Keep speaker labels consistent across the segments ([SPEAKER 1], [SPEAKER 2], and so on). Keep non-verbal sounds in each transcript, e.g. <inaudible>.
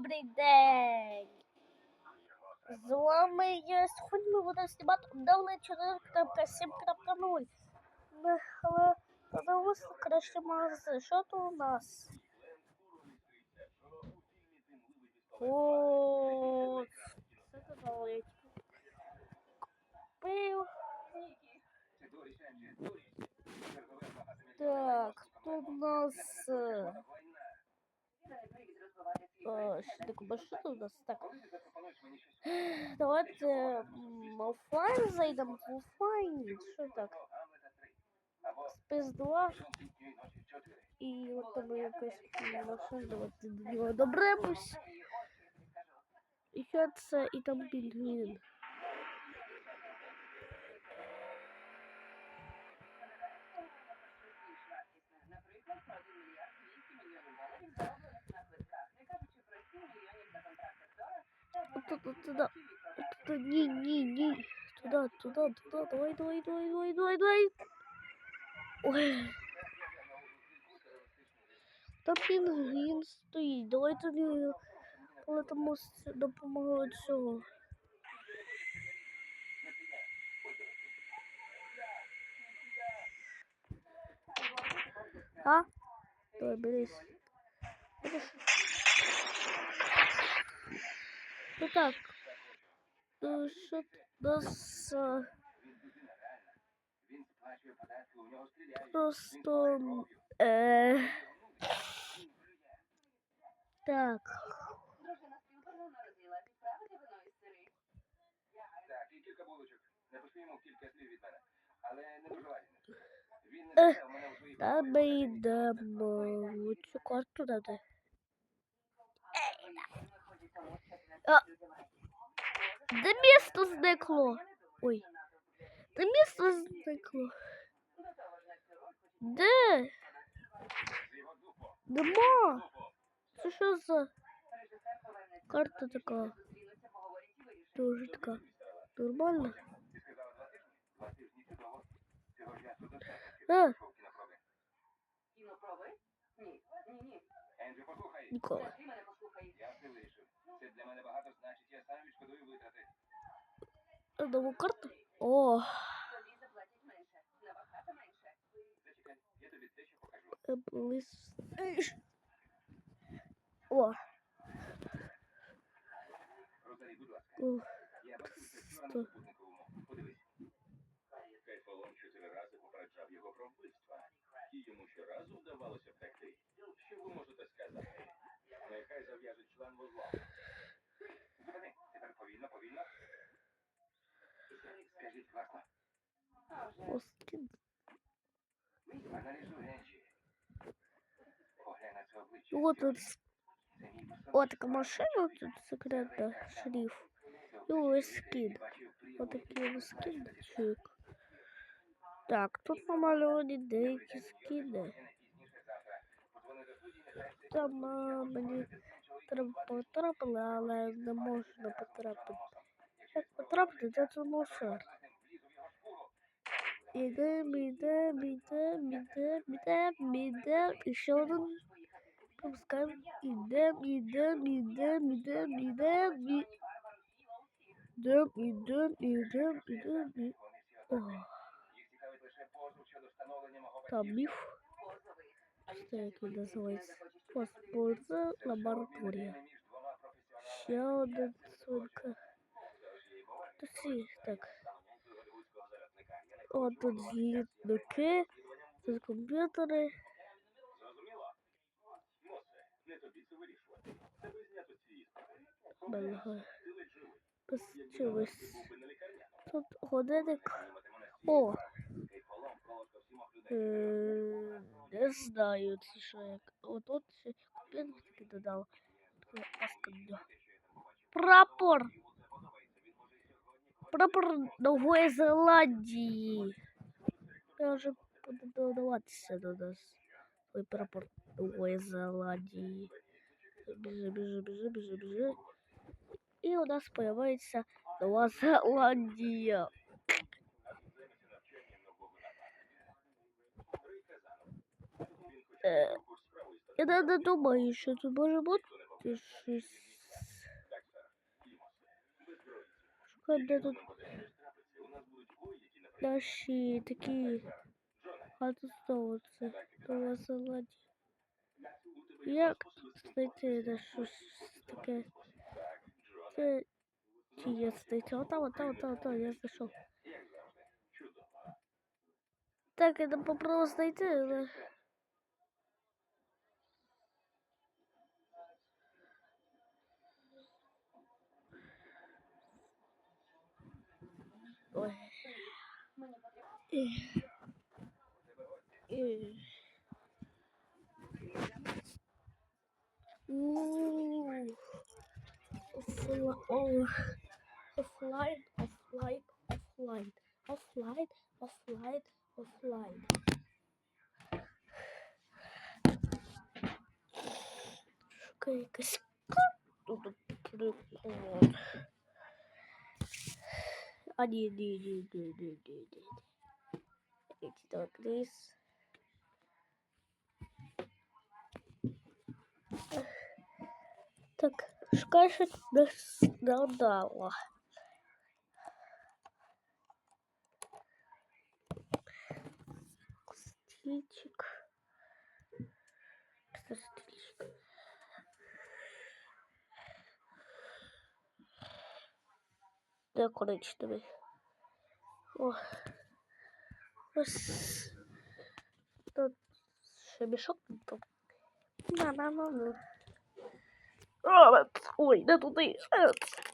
[SPEAKER 1] добрий день! З вами я сьогодні ми будемо знімати обновлення 4.7.0. Але подивимося краще магазин. Що тут у нас? О, це я купив. Так, тут у нас... е, Е, Що таке, бо що тут у нас так? <sighs> Давайте м, офлайн зайдемо в офлайн. Що так? Спис 2. І от там якась машина, давайте до нього доберемось. І що це, і там пінгвін. От тут, туди. От туди, ні, ні, ні. Туди, туди, туди. Давай, давай, давай, давай, давай, давай. Ой. Там пінгвін стоїть. Давай тоді полетимо з допомогою цього. А? Давай, берись. Берись. так. Ну, що т- нас а, просто е, так.
[SPEAKER 2] Дружина співбору народила підправити вино із сири.
[SPEAKER 3] Так, і кілька булочок. Не пустимо кілька слів від мене. Але не дуже Він не
[SPEAKER 1] Ех,
[SPEAKER 3] сказав мене у своїй
[SPEAKER 1] Та ми йдемо в цю карту дати. А, де місто зникло? Ой. Де місто зникло? Де? Нема. Це що за карта така? Дуже така. Нормально?
[SPEAKER 3] Два тижні чудово. Цього часу достатньо.
[SPEAKER 1] А,
[SPEAKER 3] Пішов кінопроби.
[SPEAKER 2] Кінопроби? Ні, ні, ні.
[SPEAKER 3] Енджі, послухай.
[SPEAKER 1] ніколи.
[SPEAKER 2] Ти мене послухай.
[SPEAKER 3] Я все вирішив. Це для мене багато значить. Я сам відшкодую витрати.
[SPEAKER 1] Нову карту? О,
[SPEAKER 2] Тобі заплатять менше. Набагато менше.
[SPEAKER 3] Зачекай, я тобі дещо покажу.
[SPEAKER 1] Еблис. Ейш. О,
[SPEAKER 3] Розарі, будь ласка.
[SPEAKER 1] о,
[SPEAKER 3] Я бачив це вчора на
[SPEAKER 1] Сто.
[SPEAKER 3] супутниковому. Подивись. Кайфолом чотири рази попереджав його про вбивства. І йому щоразу вдавалося втекти. Що ви можете сказати? Нехай зав'яжуть член
[SPEAKER 1] оскін.
[SPEAKER 3] Аналізуй Енджі. Поглянь на це обличчя.
[SPEAKER 1] Ну, от тут,
[SPEAKER 3] Це мій
[SPEAKER 1] о, така машина тут секретна, шриф. І ось скін. Отакий ось скінчик. Так, тут намальовані деякі скіни. Там а, мені треба потрапили, але не можна потрапити. Як потрапити, то це мусор. Пропускаємо. Ідем, ідем, ідем, ідем, ідем, і- ідем, ідем, ідем, ідем, і... О,
[SPEAKER 3] Їх цікавить лише позов щодо встановлення мого
[SPEAKER 1] там міф. Що як він називається? Паспорта лабораторія.
[SPEAKER 3] між двома професіоналами.
[SPEAKER 1] Ще один свинка. Та всі, так. Белга.
[SPEAKER 3] Ти ледь живий.
[SPEAKER 1] Без
[SPEAKER 3] Якби
[SPEAKER 1] чогось.
[SPEAKER 3] ти був би на лікарняному.
[SPEAKER 1] Тут годинник. О, е, не знаю, це що як. От тут ще комп'ютер додав. Аскандо. Прапор! Прапор Нової Зеландії. Я вже буду додаватися до нас. Ой, прапор Нової Зеландії. Біжи, біжи, біжи, біжи, біжи. І у нас появляється Нова Зеландія. Е, я не думаю, що тут може бути щось
[SPEAKER 3] які, наприклад,
[SPEAKER 1] наші такі
[SPEAKER 3] Джоне,
[SPEAKER 1] хатостовці. Нова Зеландія.
[SPEAKER 3] у тебе є
[SPEAKER 1] Як
[SPEAKER 3] способи
[SPEAKER 1] знайти де щось таке?
[SPEAKER 3] Так, Джоне,
[SPEAKER 1] Це чи є знайти? Отам, отам, отам, отам, я знайшов.
[SPEAKER 3] як завжди. Чудово.
[SPEAKER 1] Так, я не попробував знайти, але... Ой. І... І... У. Офла... о. Офлайн, офлайн, офлайн, офлайн, офлайн, офлайн. Шукай якась тут прикол. А ні, ні, ні, ні, ні, ні, ні. Іди так вниз. Так, шукай щось десь надала. Де коричневий? О. Ось. Тут ще мішок тут. На, на, на, на. О, от. Ой, не туди. От.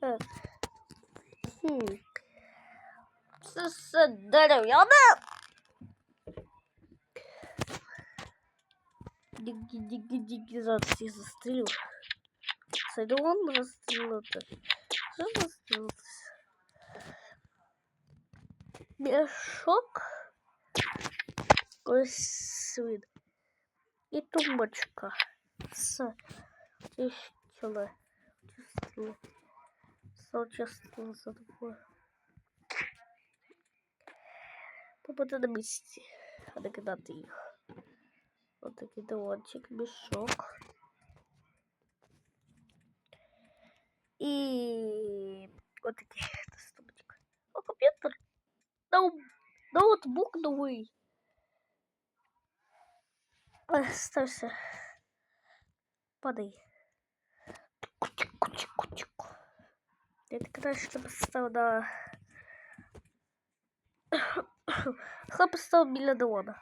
[SPEAKER 1] Так. Хм. Це все дерев'яне. Диги-диги-диги, зараз я застрілю. Сайдон застрілити. Що застрілитися? Мішок. Ось він. І тумбочка. Все. Чистили. Чистили. Сочувствую за такое. Побути на місці, а не кидати їх. Ось такий диванчик, мішок. І ось такий доступник. О, комп'ютер. Ноу... Ноутбук новий. Ой, стався. Падай. Кучик-кучик-кучик. Я так краще поставив на... <laughs> Хлоп поставив біля дивана.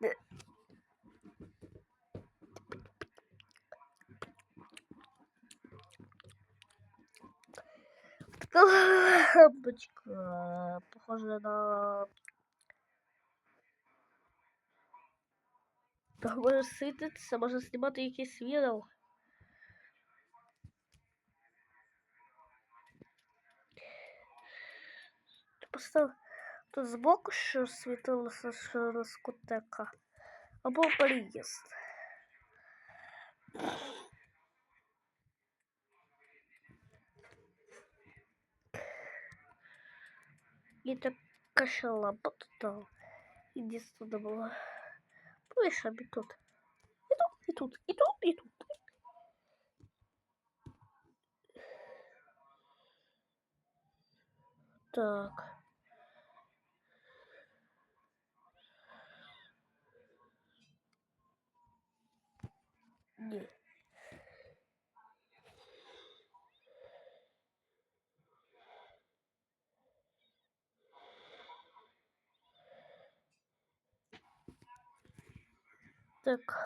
[SPEAKER 1] Де- Така лампочка, похожа на Так може світитися, може знімати якийсь відео. Ти Постав тут збоку, що світилося що дискотека. Або переїзд. І така ще лампа тут. І десь туди була. Повиш обі тут. І тут, і тут, і тут, і тут. Так. Ні. なんか、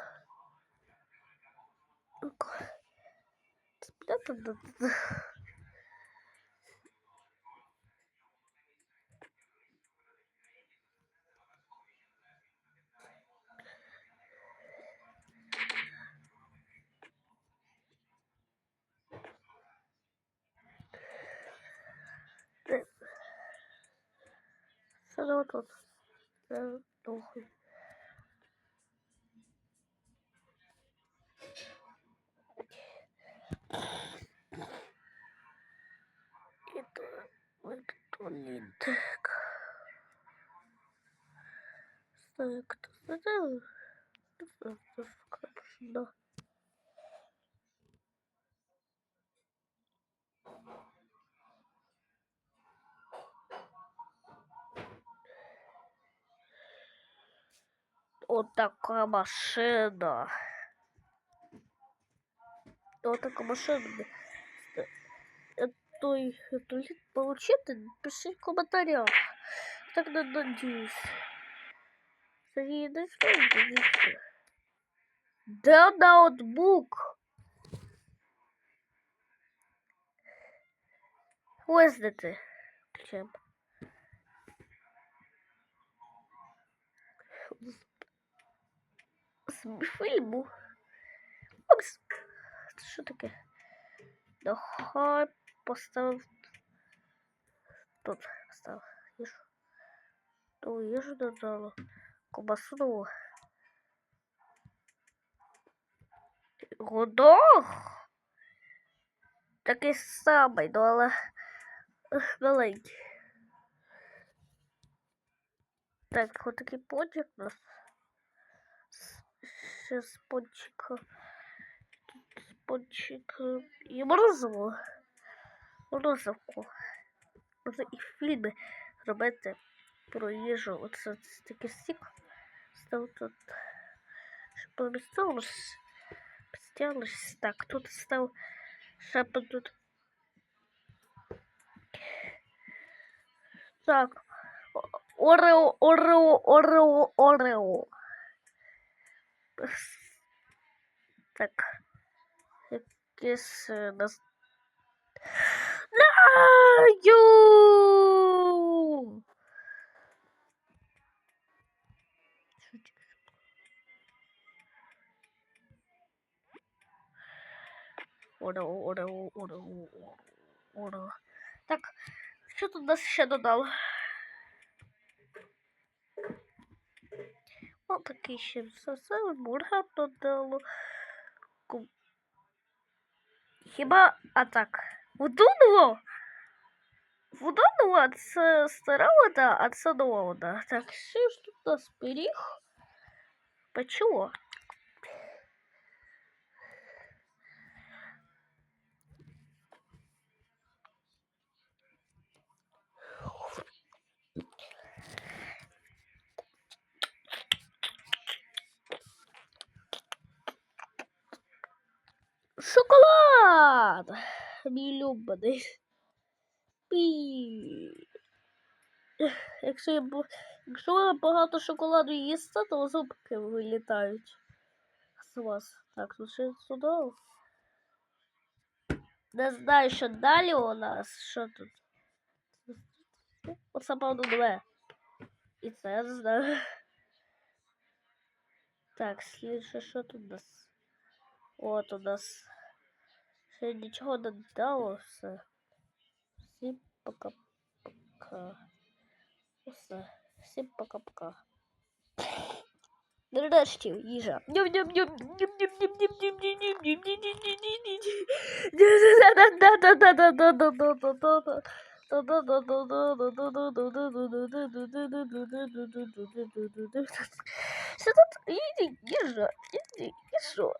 [SPEAKER 1] なんか、つぶらったんだったな。その音、なんと。Да. Вот такая машина. Вот такая машина. Эту лид получить, напиши в комментариях. Тогда надеюсь. Это не ноутбук. Ось де ти. Включаємо. З фільму. Опс. Це що таке? Нехай поставив. Тут поставив. Їжу. Ну, їжу додала. Кубасу. Гудох. Такий самий, ну але маленький. Так, вот такий пончик у нас. Ще. Тут з пончика і морозиво. Морозивку. Можна і фільми робити про їжу. Оце такий стік. Став тут. Щоб помістилось. Постілось. Так, тут ще б тут. Так. Орео, Орео, Орео, Орео. Так. Якесь е, нас. Наю! Орео, Орео, Орео, Орео. Так, що тут нас ще додав? Ось такий ще все, бургер додало. Хіба, а так, вдумало? Вдумало, це стара вода, а це нова вода. Так, що ж тут у нас пиріг? Почула? Шоколад! Мій любаний. Пі. Якщо, я, якщо ви багато шоколаду їсте, то зубки вилітають з вас. Так, ну що сюди. Не знаю, що далі у нас. Що тут? Оце, певно, две. І це я знаю. Так, слідше, що тут у нас? От у нас. Ще нічого не дало все. Всім пока-пока. Все. Всім пока-пока. Нарешті їжа. Що тут іди, їжа, іди, їжа,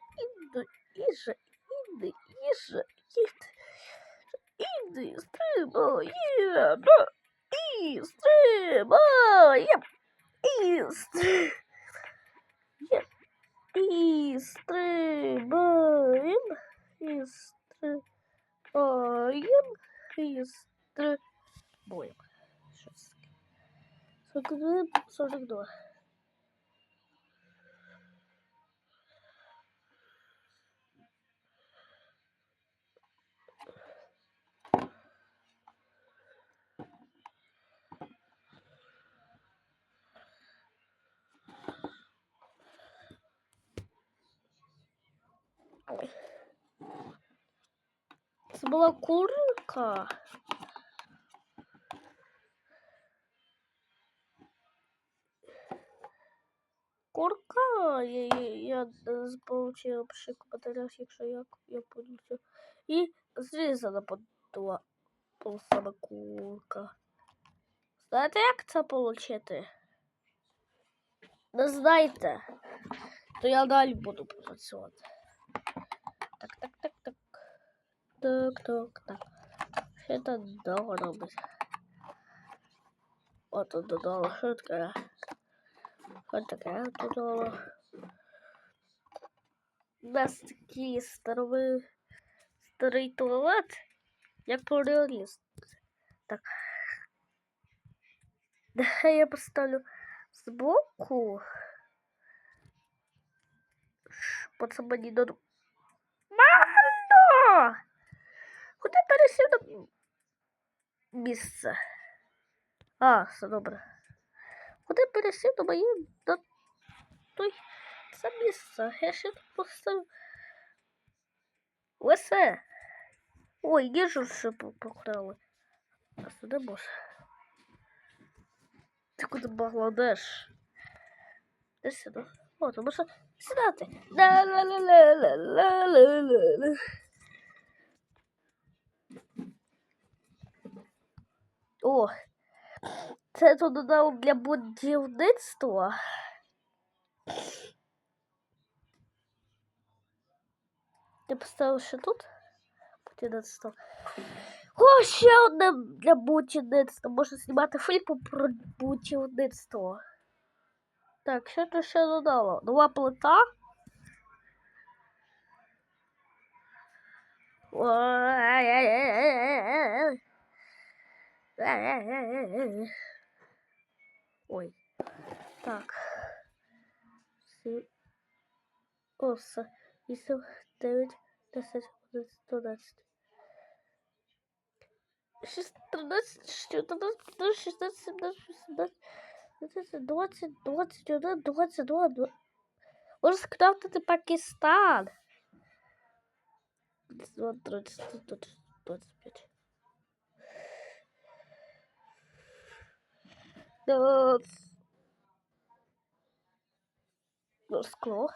[SPEAKER 1] Це була курка. курка. Я, я, я получила пиши в коментарях, якщо я, я полюблю. І зрізана подула саме курка. Знаєте, як це отримати? Не знаєте? То я далі буду працювати. Так, так, так. Що це довго робить? От тут додало, що таке? Що таке додало? У нас такий старовий старий туалет, як плюраліст. Так. Нехай я поставлю збоку. Бо це мені до... Мало! Куди пересів на місце? А, все добре. Куди пересів на моє на той це місце? Я ще тут поставив. Лисе. Ой, їжу ще по- покрали. А сюди може. Ти куди Бангладеш? Де сюди? О, то може сідати. Ла-ла-ла-ла-ла-ла-ла-ла. О, це тут додав для будівництва. Ти поставив ще тут? Будівництво. О, ще одне для будівництва. Можна знімати фільм про будівництво. Так, що тут ще додало? Нова плита. Ой. Так. Сі... Оса. Вісім, дев'ять, десять, одинадцять, дванадцять. 13, 14, 15, 16, 17, 18, 19, 20, 21, 22, 2. Можна скрафтити Пакистан. 22, 30, 25. Ну, скло.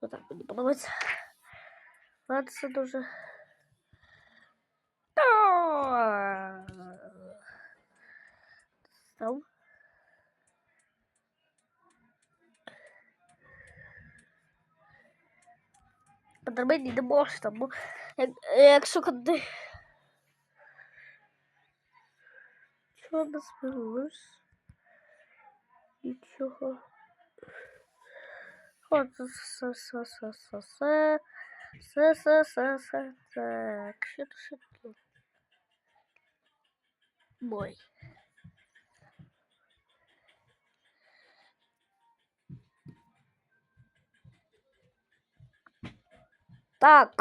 [SPEAKER 1] Вот так мені подобається. Ладно, це дуже. Став. Подробити не можна, бо як, якщо куди. Чого не зберусь? Нічого. От, все, все, все, все, все. Все, все, все, все, так. Що то ще таке? Мой. Так.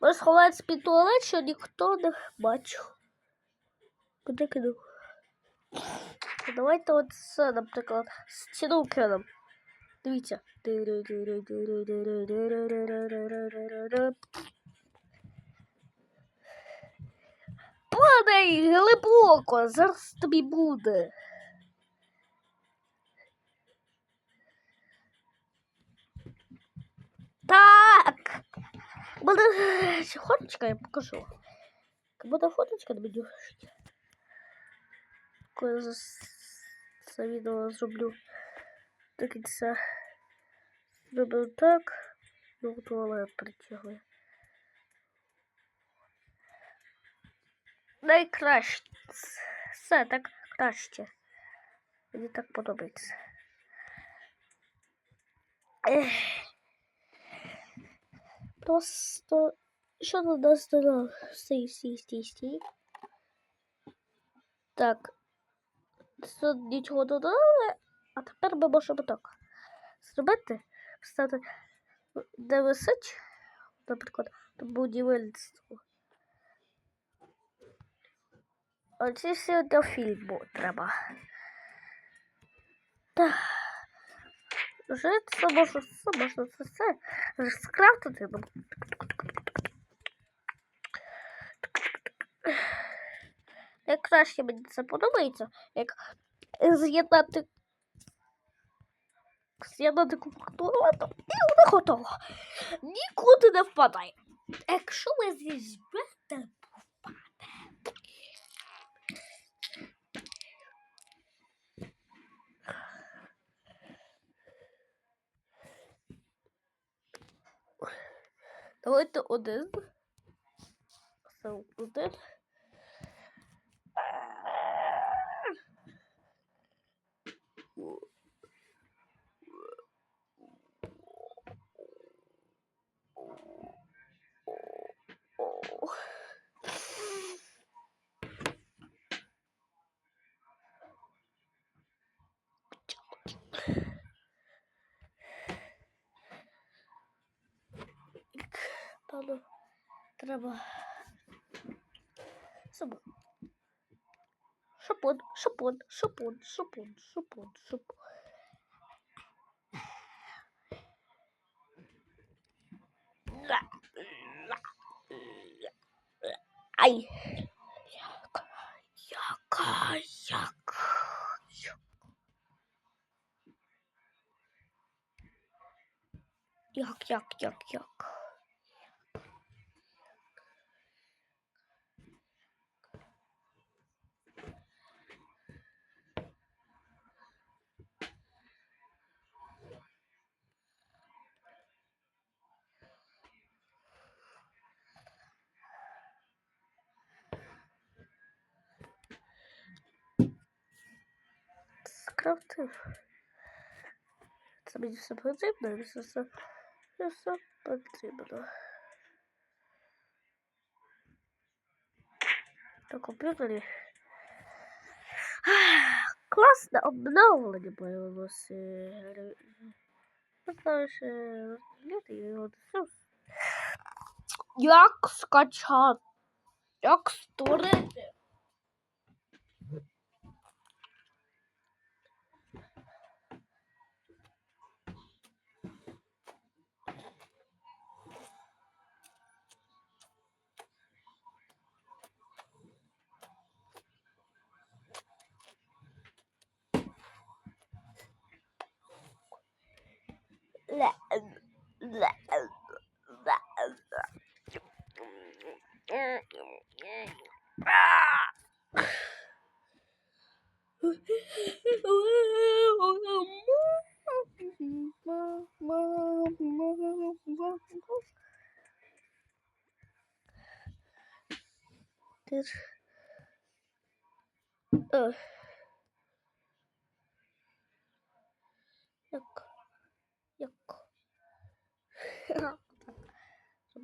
[SPEAKER 1] Ми сховається під туалет, що ніхто не бачив. Куди кидав? Давайте от це, наприклад, стіну кинемо. Дивіться. Падай глибоко, зараз тобі буде. Так. Буде фоточка, я покажу. Буде фоточка, не буду. Коли за- це відео зроблю. І це зробив так. Ну, туалет притягує. Найкраще. Все так краще. Мені так подобається. Ех. Просто що тут нас? Стій, стій, стій, стій. Так. Тут нічого додали, а тепер ми можемо так зробити, встати, де висить, наприклад, будівництво. Оці всі для фільму треба. Так. Вже це можна все, можна це все скрафтити. Як краще мені це подобається, як з'єднати таку фактуру, і вона готова. Нікуди не впадає. Якщо ви зіжмете, Давайте один. Один. Tamam. Tamam. Sabah. Шапон, шапон, шапон, шапон, шапон, шапон. Ай. Яка, яка, яка, як, як, як, як. скрафтив. Це мені все потрібно, і все, все, все, все потрібно. На комп'ютері. Класне обновлення появилося. Знаєш, розглядати його все. Як скачати? Як створити?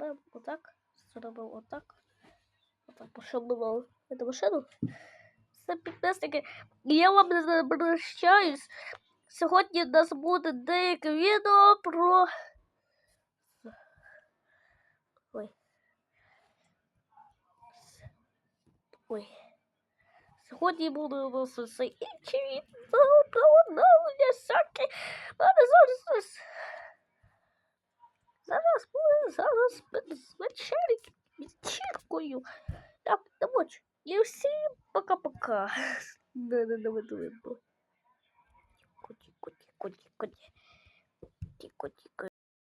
[SPEAKER 1] Зробив отак, зробив отак. Отак пошумував эту машину. Все підписники. Я вам не обращаюсь. Сьогодні у нас буде деяке відео про. Ой. Ой. Сьогодні буде у нас усе інші відео про оновлення всякі. Але зараз. Зараз буде зараз буде з вечерки вечіркою. Так, домочу. І всім пока-пока. Не, не, не, не, не, не. Коті, коті, коті, коті. Коті, коті, коті.